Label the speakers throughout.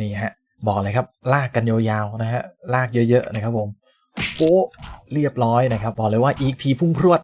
Speaker 1: นี่ฮะบอกเลยครับลากกันยาวๆนะฮะลากเยอะๆนะครับผมโป๊ะเรียบร้อยนะครับ บอกเลยว่า EP พุ่งพรวด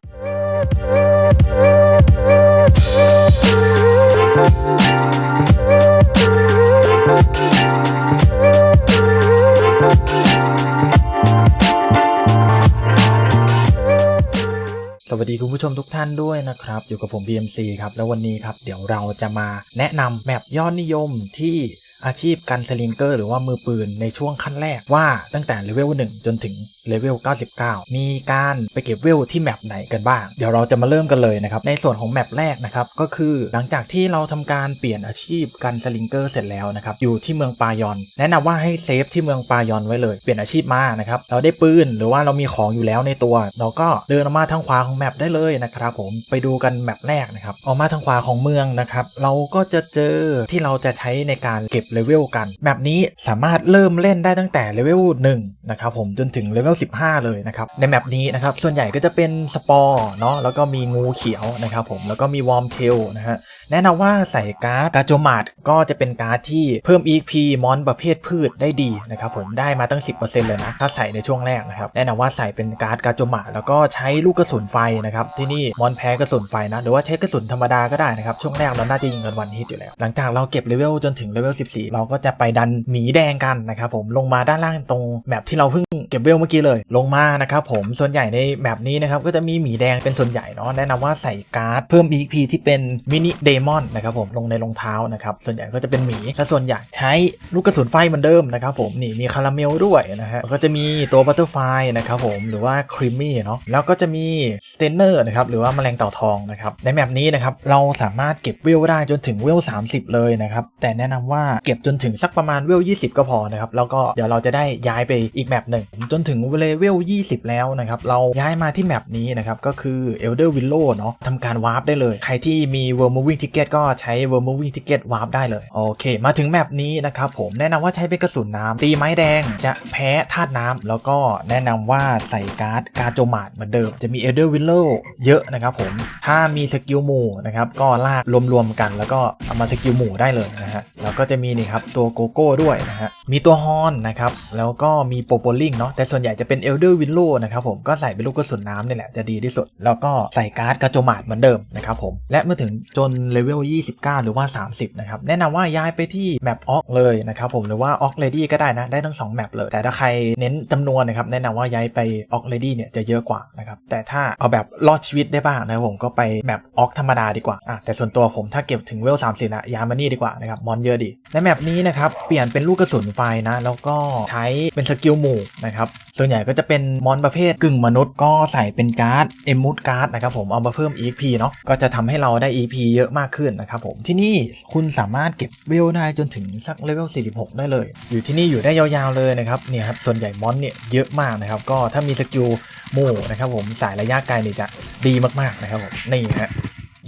Speaker 1: สวัสดีคุณผู้ชมทุกท่านด้วยนะครับ อยู่กับผม BMC ครับ แล้ววันนี้ครับ เดี๋ยวเราจะมาแนะนำแมปยอดนิยมที่ อาชีพกันสลิงเกอร์หรือว่ามือปืนในช่วงขั้นแรกว่าตั้งแต่เลเวล1 จนถึงเลเวล 99 มีการไปเก็บเวลที่แมปไหนกันบ้าง เดี๋ยวเราจะมาเริ่มกันเลยนะครับ ในส่วนของแมปแรกนะครับ ก็คือหลังจากที่เราทำการเปลี่ยนอาชีพกันสลิงเกอร์เสร็จแล้วนะครับ อยู่ที่เมืองปายอน แนะนำว่าให้เซฟที่เมืองปายอนไว้เลย เปลี่ยนอาชีพมานะครับ เราได้ปืนหรือว่าเรามีของอยู่แล้วในตัว เราก็เดินออกมาทางขวาของแมปได้เลยนะครับผม ไปดูกันแมปแรกนะครับ ออกมาทางขวาของเมืองนะครับ เราก็จะเจอที่เราจะใช้ในการเก็บเลเวลกันแมปนี้สามารถเริ่มเล่นได้ตั้งแต่เลเวล1นะครับผมจนถึงเลเวล15 เลยนะครับ ในแมปนี้นะครับส่วนใหญ่ก็จะเป็นสปอร์เนาะแล้วก็มีงูเขียวนะครับผมแล้วก็มีวอร์มเทลนะฮะแนะนำว่าใส่การ์ดกาโจมาดก็จะเป็นการ์ดที่เพิ่ม EP มอนประเภทพืชได้ดีนะครับผมได้มาตั้ง 10%เลยนะถ้าใส่ในช่วงแรกนะครับแนะนำว่าใส่เป็นการ์ดกาโจมาดแล้วก็ใช้ลูกกระสุนไฟนะครับที่นี่มอนแพ้กระสุนไฟนะหรือว่าใช้กระสุนธรรมดาก็ได้นะครับช่วงแรกเราน่าจะยิงกันวันฮิตอยู่แล้ว หลังจากเราเก็บเลเวลจนถึงเลเวล14เราก็จะไปดันหมีแดงกันนะครับผมลงมาด้านล่างตรงแมปที่เราเพิ่งเก็บเวลเมื่อกี้เลย ลงมานะครับผมส่วนใหญ่ในแมปนี้นะครับก็จะมีหมีแดงเป็นส่วนใหญ่เนาะแนะนำว่าใส่การ์ดเพิ่ม EP ที่เป็นมินิเดมอนนะครับผมลงในรองเท้านะครับส่วนใหญ่ก็จะเป็นหมีและส่วนใหญ่ใช้ลูกกระสุนไฟเหมือนเดิมนะครับผมนี่มีคาราเมลด้วยนะฮะก็จะมีตัวบัตเตอร์ไฟนะครับผมหรือว่าครีมมี่เนาะแล้วก็จะมีสเตนเนอร์นะครับหรือว่าแมลงเต่าทองนะครับในแมปนี้นะครับเราสามารถเก็บเวลได้จนถึงเวล30 เลยนะครับแต่แนะนำว่าเก็บจนถึงสักประมาณเวล 20 ก็พอนะครับ แล้วก็เดี๋ยวเราจะได้ย้ายไปอีกแมปหนึ่งจนถึงเลเวล 20 แล้วนะครับ เราย้ายมาที่แมปนี้นะครับ ก็คือ Elder Willow เนาะทำการวาร์ปได้เลย ใครที่มี World Moving Ticket ก็ใช้ World Moving Ticket วาร์ปได้เลย โอเค มาถึงแมปนี้นะครับผมแนะนำว่าใช้เป็นกระสุนน้ำตีไม้แดงจะแพ้ธาตุน้ำแล้วก็แนะนำว่าใส่การ์ดการโจมาดเหมือนเดิมจะมี Elder Willow เยอะนะครับผมถ้ามีสกิลหมู่นะครับก็ลากรวมๆกัน แล้วก็เอามาสกิลหมู่ได้เลยนะฮะ แล้วก็จะมีนี่ครับตัวโกโก้ด้วยนะฮะมีตัวฮอนนะครับแล้วก็มีโปโปลิงเนาะแต่ส่วนใหญ่จะเป็น Elder Willow นะครับผมก็ใส่เป็นลูกกระสุนน้ำนี่แหละจะดีที่สุด แล้วก็ใส่การ์ดกระโจมาดเหมือนเดิมนะครับผมและเมื่อถึงจนเลเวล 29 หรือว่า 30 นะครับ แนะนำว่าย้ายไปที่แมปออกเลยนะครับผมหรือว่าออกเลดี้ก็ได้นะ ได้ทั้ง2แมปเลย แต่ถ้าใครเน้นจำนวนนะครับ แนะนำว่าย้ายไปออกเลดี้เนี่ยจะเยอะกว่านะครับ แต่ถ้าเอาแบบรอดชีวิตได้บ้างนะครับผมก็ไปแมปออกธรรมดาดีกว่าอะแต่ส่วนตัวผมถ้าเก็บถึงเวล 30นะย้ายมานี่ดีกว่านะครับมอนเยอะดีในแมปนี้นะครับเปลี่ยนเป็นลูกกระสุนไฟนะ แล้วก็ใช้เป็นสกิลหมู่นะครับ ส่วนใหญ่ก็จะเป็นมอนประเภทกึ่งมนุษย์ก็ใส่เป็นการ์ดเอมูดการ์ดนะครับผมเอามาเพิ่ม EP เนาะก็จะทำให้เราได้ EP เยอะมากขึ้นนะครับผมที่นี่คุณสามารถเก็บเวลได้จนถึงสักเลเวล46 ได้เลย อยู่ที่นี่อยู่ได้ยาวๆเลยนะครับเนี่ยครับส่วนใหญ่มอนเนี่ยเยอะมากนะครับก็ถ้ามีสกิลหมู่นะครับผมสายระยะไกลเนี่ยจะดีมากๆนะครับผมนี่ฮะ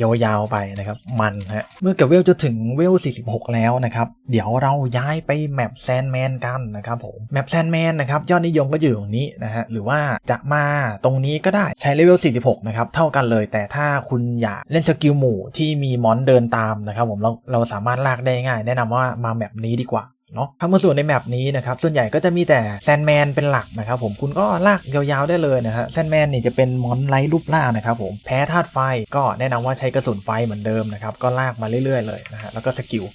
Speaker 1: ยาวๆไปนะครับ มันฮะเมื่อเก็บเวลจะถึงเวล 46 แล้วนะครับ เดี๋ยวเราย้ายไปแมปแซนแมนกันนะครับผมแมปแซนแมนนะครับยอดนิยมก็อยู่ตรงนี้นะฮะหรือว่าจะมาตรงนี้ก็ได้ใช้เลเวล 46 นะครับ เท่ากันเลย แต่ถ้าคุณอยากเล่นสกิลหมู่ที่มีมอนเดินตามนะครับผมเราเราสามารถลากได้ง่าย แนะนำว่ามาแมปนี้ดีกว่า เนาะถ้ามาส่วนในแมปนี้นะครับ ส่วนใหญ่ก็จะมีแต่แซนแมนเป็นหลักนะครับผมคุณก็ลากยาวๆได้เลยนะฮะแซนแมนนี่จะเป็นมอนไร้รูปร่านะครับผมแพ้ธาตุไฟก็แนะนำว่าใช้กระสุนไฟเหมือนเดิมนะครับก็ลากมาเรื่อยๆเลยนะฮะแล้วก็สกิล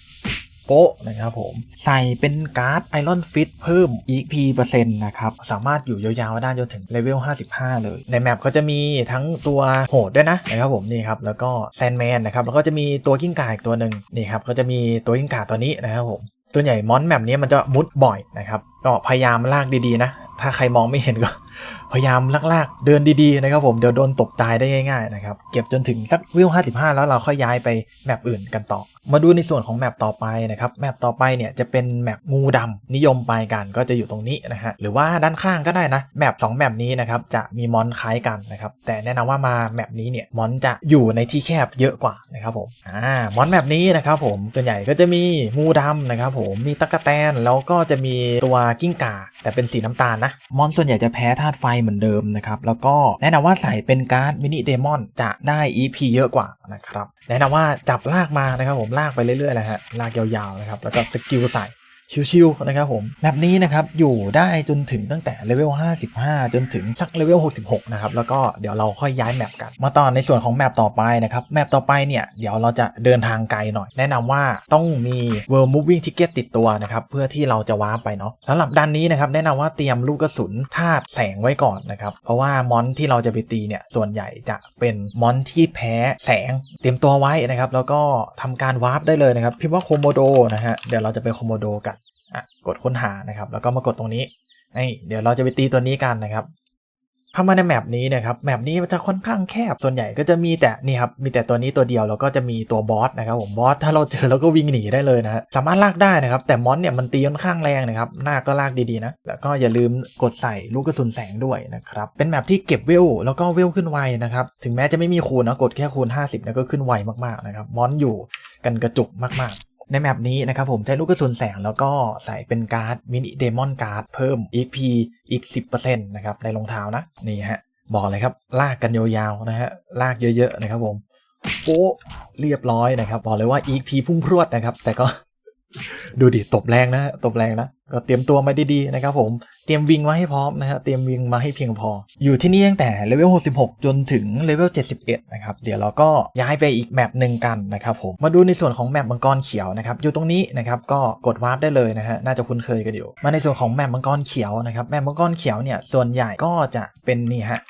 Speaker 1: โป๊ะนะครับผม ใส่เป็นการ์ดไอรอนฟิตเพิ่ม EP เปอร์เซ็นต์นะครับ สามารถอยู่ยาวๆได้จนถึงเลเวล 55 เลย ในแมปก็จะมีทั้งตัวโหดด้วยนะนะครับผมนี่ครับ แล้วก็แซนแมนนะครับ แล้วก็จะมีตัวกิ้งก่าอีกตัวหนึ่งนี่ครับก็จะมีตัวกิ้งก่าตัวนี้นะครับผม ตัวใหญ่มอนแมปนี้มันจะมุดบ่อยนะครับ ก็พยายามลากดีๆนะ ถ้าใครมองไม่เห็นก็ พยายามลากๆ เดินดีๆนะครับผมเดี๋ยวโดนตบตายได้ง่ายๆนะครับเก็บจนถึงสักวิว55 แล้วเราค่อยย้ายไปแมปอื่นกันต่อ มาดูในส่วนของแมปต่อไปนะครับแมปต่อไปเนี่ยจะเป็นแมปงูดำนิยมไปกันก็จะอยู่ตรงนี้นะฮะหรือว่าด้านข้างก็ได้นะแมป2แมปนี้นะครับจะมีมอนคล้ายกันนะครับแต่แนะนำว่ามาแมปนี้เนี่ยมอนจะอยู่ในที่แคบเยอะกว่านะครับผมอ่ามอนแมปนี้นะครับผมส่วนใหญ่ก็จะมีงูดำนะครับผมมีตะกะแตนแล้วก็จะมีตัวกิ้งก่าแต่เป็นสีน้ำตาลนะมอนส่วนใหญ่จะแพ้ธาตุไฟเหมือนเดิมนะครับ แล้วก็แนะนำว่าใส่เป็นการ์ดมินิเดมอนจะได้ EP เยอะกว่านะครับ แนะนำว่าจับลากมานะครับผมลากไปเรื่อยๆเลยฮะลากยาวๆนะครับแล้วก็สกิลใส่ ชิวๆนะครับผมแมปนี้นะครับอยู่ได้จนถึงตั้งแต่เลเวล 55 จนถึงสักเลเวล 66 นะครับ แล้วก็เดี๋ยวเราค่อยย้ายแมปกัน มาต่อในส่วนของแมปต่อไปนะครับ แมปต่อไปเนี่ย เดี๋ยวเราจะเดินทางไกลหน่อย แนะนำว่าต้องมี World Moving Ticket ติดตัวนะครับ เพื่อที่เราจะว้าร์ปไปเนาะสำหรับดันนี้นะครับ แนะนำว่าเตรียมลูกกระสุนธาตุแสงไว้ก่อนนะครับ เพราะว่ามอนที่เราจะไปตีเนี่ยส่วนใหญ่จะเป็นมอนที่แพ้แสง เตรียมตัวไว้นะครับ แล้วก็ทำการวาร์ปได้เลยนะครับ พิมพ์ว่าโคโมโดนะฮะเดี๋ยวเราจะไปโคโมโดกัน กดค้นหานะครับ แล้วก็มากดตรงนี้นี่เดี๋ยวเราจะไปตีตัวนี้กันนะครับเข้ามาในแมปนี้นะครับแมปนี้มันจะค่อนข้างแคบส่วนใหญ่ก็จะมีแต่นี่ครับมีแต่ตัวนี้ตัวเดียวแล้วก็จะมีตัวบอสนะครับผมบอสถ้าเราเจอเราก็วิ่งหนีได้เลยนะสามารถลากได้นะครับ แต่มอนเนี่ยมันตีค่อนข้างแรงนะครับหน้าก็ลากดีๆนะแล้วก็อย่าลืมกดใส่ลูกกระสุนแสงด้วยนะครับเป็นแมปที่เก็บเวลแล้วก็เวลขึ้นไวนะครับถึงแม้จะไม่มีคูณนะกดแค่คูณ 50เนี่ยก็ขึ้นไวมากๆนะครับมอนอยู่กันกระจุกมากๆ ในแมปนี้นะครับผมใช้ลูกกระสุนแสงแล้วก็ใส่เป็นการ์ดมินิเดมอนการ์ดเพิ่ม EP อีก 10%นะครับในรองเท้านะ นี่ฮะ บอกเลยครับ ลากกันยาวๆนะฮะ ลากเยอะๆนะครับผมโป๊เรียบร้อยนะครับ บอกเลยว่า EP พุ่งพรวดนะครับ แต่ก็ดูดิตบแรงนะตบแรงนะ ก็เตรียมตัวมาดีๆนะครับผมเตรียมวิงมาให้พร้อมนะฮะเตรียมวิงมาให้เพียงพอ อยู่ที่นี่ตั้งแต่เลเวล 66 จนถึงเลเวล 71 นะครับ เดี๋ยวเราก็ย้ายไปอีกแมปหนึ่งกันนะครับผมมาดูในส่วนของแมปมังกรเขียวนะครับอยู่ตรงนี้นะครับก็กดวาร์ปได้เลยนะฮะน่าจะคุ้นเคยกันอยู่ มาในส่วนของแมปมังกรเขียวนะครับแมปมังกรเขียวเนี่ยส่วนใหญ่ก็จะเป็นนี่ฮะ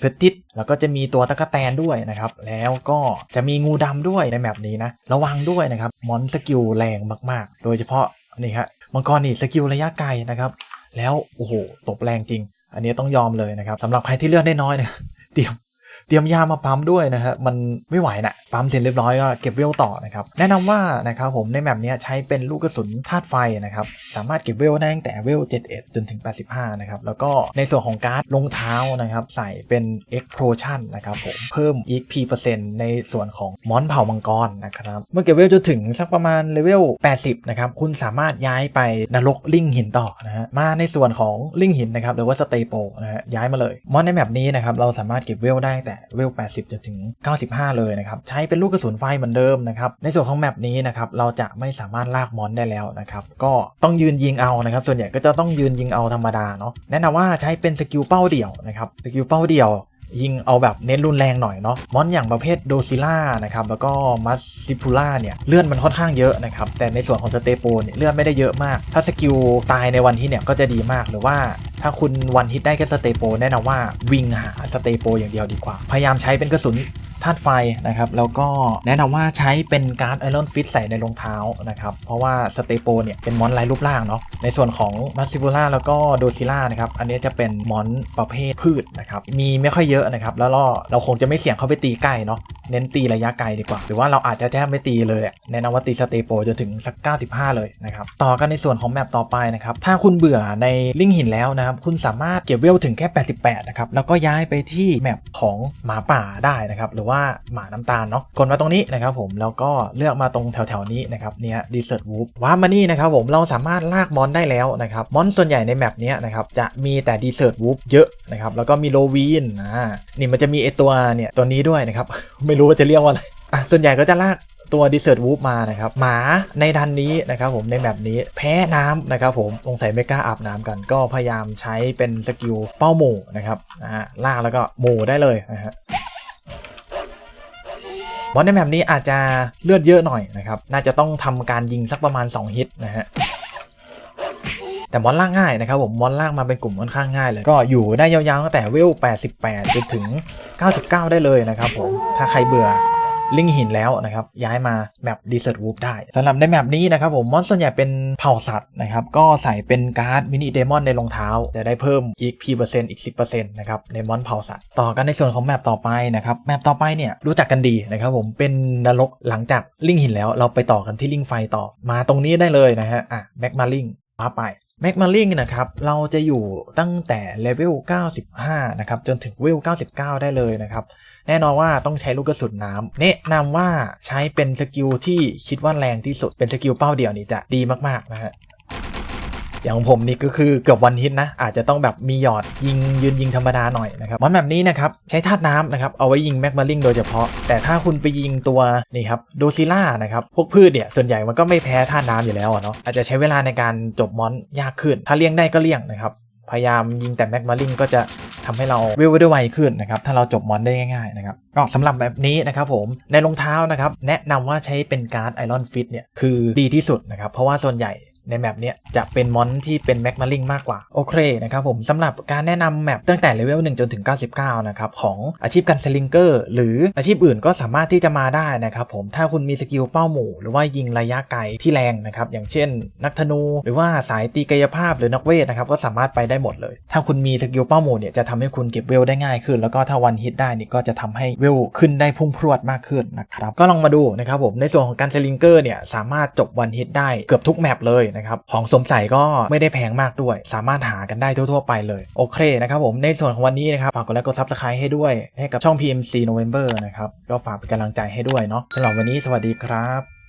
Speaker 1: เพชรติดแล้วก็จะมีตัวตะกแตนด้วยนะครับ แล้วก็จะมีงูดำด้วยในแมปนี้นะ ระวังด้วยนะครับ มอนสกิลแรงมากๆ โดยเฉพาะนี่ฮะ มังกรนี่สกิลระยะไกลนะครับ แล้วโอ้โหตบแรงจริง อันนี้ต้องยอมเลยนะครับสำหรับใครที่เลือดได้น้อยเนี่ยเตรียม เตรียมยามาปั๊มด้วยนะฮะมันไม่ไหวนะปั๊มเสร็จเรียบร้อยก็เก็บเวลต่อนะครับแนะนำว่านะครับผมในแมปนี้ใช้เป็นลูกกระสุนธาตุไฟนะครับสามารถเก็บเวลได้ตั้งแต่เวล71จนถึง 85นะครับแล้วก็ในส่วนของการ์ดรองเท้านะครับใส่เป็น explosion นะครับผมเพิ่ม EP เปอร์เซ็นต์ในส่วนของมอนเผ่ามังกรนะครับเมื่อเก็บเวลจนถึงสักประมาณเลเวล80นะครับคุณสามารถย้ายไปนรกลิงหินต่อนะฮะมาในส่วนของลิงหินนะครับหรือว่าสเตโปนะฮะย้ายมาเลยมอนในแมปนี้นะครับเราสามารถเก็บเวลได้แต่เวล 80 จนถึง 95 เลยนะครับ ใช้เป็นลูกกระสุนไฟเหมือนเดิมนะครับ ในส่วนของแมปนี้นะครับ เราจะไม่สามารถลากมอนได้แล้วนะครับ ก็ต้องยืนยิงเอานะครับ ส่วนใหญ่ก็จะต้องยืนยิงเอาธรรมดาเนาะ แนะนำว่าใช้เป็นสกิลเป้าเดี่ยวนะครับ สกิลเป้าเดี่ยว ยิงเอาแบบเน้นรุนแรงหน่อยเนาะมอนอย่างประเภทโดซิล่านะครับแล้วก็มัสซิพูล่าเนี่ยเลื่อนมันค่อนข้างเยอะนะครับแต่ในส่วนของสเตโปเนี่ยเลื่อนไม่ได้เยอะมาก ถ้าสกิลตายในวันฮิตเนี่ยก็จะดีมากหรือว่าถ้าคุณวันฮิตได้แค่สเตโปแนะนำว่าวิ่งหาสเตโปอย่างเดียวดีกว่า พยายามใช้เป็นกระสุน ธาตุไฟนะครับ แล้วก็แนะนำว่าใช้เป็นการ์ดไอรอนฟิตใส่ในรองเท้านะครับ เพราะว่าสเตโปเนี่ยเป็นมอนไร้รูปร่างเนาะ ในส่วนของมัสซิบูล่าแล้วก็โดซิล่านะครับ อันนี้จะเป็นมอนประเภทพืชนะครับ มีไม่ค่อยเยอะนะครับ แล้วเราเราคงจะไม่เสี่ยงเข้าไปตีใกล้เนาะ เน้นตีระยะไกลดีกว่า หรือว่าเราอาจจะแทบไม่ตีเลยแนะนำว่าตีสเตโปจนถึงสัก 95 เลยนะครับ ต่อกันในส่วนของแมปต่อไปนะครับ ถ้าคุณเบื่อในลิงหินแล้วนะครับ คุณสามารถเก็บเวลถึงแค่ 88 นะครับ แล้วก็ย้ายไปที่แมปของหมาป่าได้นะครับ หรือว่าหมาน้ำตาลเนาะกดมาตรงนี้นะครับผมแล้วก็เลือกมาตรงแถวๆนี้นะครับเนี่ยดีเซอร์วูฟว้ามานี่นะครับผมเราสามารถลากมอนได้แล้วนะครับมอนส่วนใหญ่ในแมปนี้นะครับจะมีแต่ดีเซอร์วูฟเยอะนะครับแล้วก็มีโลวีนอ่านี่มันจะมีไอตัวเนี่ยตัวนี้ด้วยนะครับ ไม่รู้ว่าจะเรียกว่าอะไรอะส่วนใหญ่ก็จะลากตัวดีเซอร์วูฟมานะครับหมาในดันนี้นะครับผมในแบบนี้แพ้น้ำนะครับผมสงสัยไม่กล้าอาบน้ำกัน ก็พยายามใช้เป็นสกิลเป้าหมู่นะครับนะฮะลากแล้วก็หมู่ได้เลยนะฮะ บอสในแมปนี้อาจจะเลือดเยอะหน่อยนะครับ น่าจะต้องทำการยิงสักประมาณ 2 ฮิตนะฮะแต่มอนล่างง่ายนะครับผมมอนล่างมาเป็นกลุ่มค่อนข้างง่ายเลย ก็อยู่ได้ยาวๆตั้งแต่เวล 88 จนถึง 99 ได้เลยนะครับผมถ้าใครเบื่อ ลิงหินแล้วนะครับ ย้ายมาแมปดีเซอร์วูฟได้สำหรับในแมปนี้นะครับผมมอนส่วนใหญ่เป็นเผ่าสัตว์นะครับ ก็ใส่เป็นการ์ดมินิเดมอนในรองเท้า จะได้เพิ่มอีก P เปอร์เซ็นต์อีก 10%นะครับในมอนเผ่าสัตว์ต่อกันในส่วนของแมปต่อไปนะครับแมปต่อไปเนี่ยรู้จักกันดีนะครับผมเป็นนรกหลังจากลิงหินแล้ว เราไปต่อกันที่ลิงไฟต่อมาตรงนี้ได้เลยนะฮะอะแม็กมาลิงมาไป แม็กมาลิงนะครับเราจะอยู่ตั้งแต่เลเวล 95 นะครับ จนถึงเวล 99 ได้เลยนะครับ แน่นอนว่าต้องใช้ลูกกระสุนน้ำแนะนำว่าใช้เป็นสกิลที่คิดว่าแรงที่สุดเป็นสกิลเป้าเดียวนี่จะดีมากๆนะฮะ อย่างของผมนี่ก็คือเกือบวันฮิตนะ อาจจะต้องแบบมีหยอดยิงยืนยิงธรรมดาหน่อยนะครับมอนแบบนี้นะครับใช้ธาตุน้ำนะครับเอาไว้ยิงแมกมาลิงโดยเฉพาะ แต่ถ้าคุณไปยิงตัวนี่ครับโดซิล่านะครับพวกพืชเนี่ยส่วนใหญ่มันก็ไม่แพ้ธาตุน้ำอยู่แล้วเนาะอาจจะใช้เวลาในการจบมอนยากขึ้น ถ้าเลี่ยงได้ก็เลี่ยงนะครับพยายามยิงแต่แมกมาลิงก็จะทำให้เราเวได้ไวขึ้นนะครับ ถ้าเราจบมอนได้ง่ายๆนะครับก็สำหรับแบบนี้นะครับผมในรองเท้านะครับ แนะนำว่าใช้เป็นการไอรอนฟิตเนี่ยคือดีที่สุดนะครับ เพราะว่าส่วนใหญ่ ในแมปเนี้ยจะเป็นมอนที่เป็นแม็กมาลิงมากกว่า โอเคนะครับผมสำหรับการแนะนำแมปตั้งแต่เลเวล1จนถึง 99 นะครับของอาชีพกันเซลิงเกอร์หรืออาชีพอื่นก็สามารถที่จะมาได้นะครับผมถ้าคุณมีสกิลเป้าหมู่ หรือว่ายิงระยะไกลที่แรงนะครับอย่างเช่น นักธนู หรือว่าสายตีกายภาพหรือนักเวทนะครับก็สามารถไปได้หมดเลย ถ้าคุณมีสกิลเป้าหมู่เนี่ยจะทำให้คุณเก็บเวลได้ง่ายขึ้น แล้วก็ถ้าวันฮิตได้นี่ก็จะทำให้เวลขึ้นได้พุ่งพรวดมากขึ้นนะครับก็ลองมาดูนะครับผมในส่วนของการเซลิงเกอร์เนี่ยสามารถจบวันฮิตได้เกือบทุกแมปเลยนะครับ ของสมใส่ก็ไม่ได้แพงมากด้วย สามารถหากันได้ทั่วๆไปเลย โอเคนะครับผมในส่วนของวันนี้นะครับฝากกดไลค์กดซับสไครต์ให้ด้วยให้กับช่อง PMC November นะครับ ก็ฝากเป็นกำลังใจให้ด้วยเนาะสำหรับวันนี้สวัสดีครับ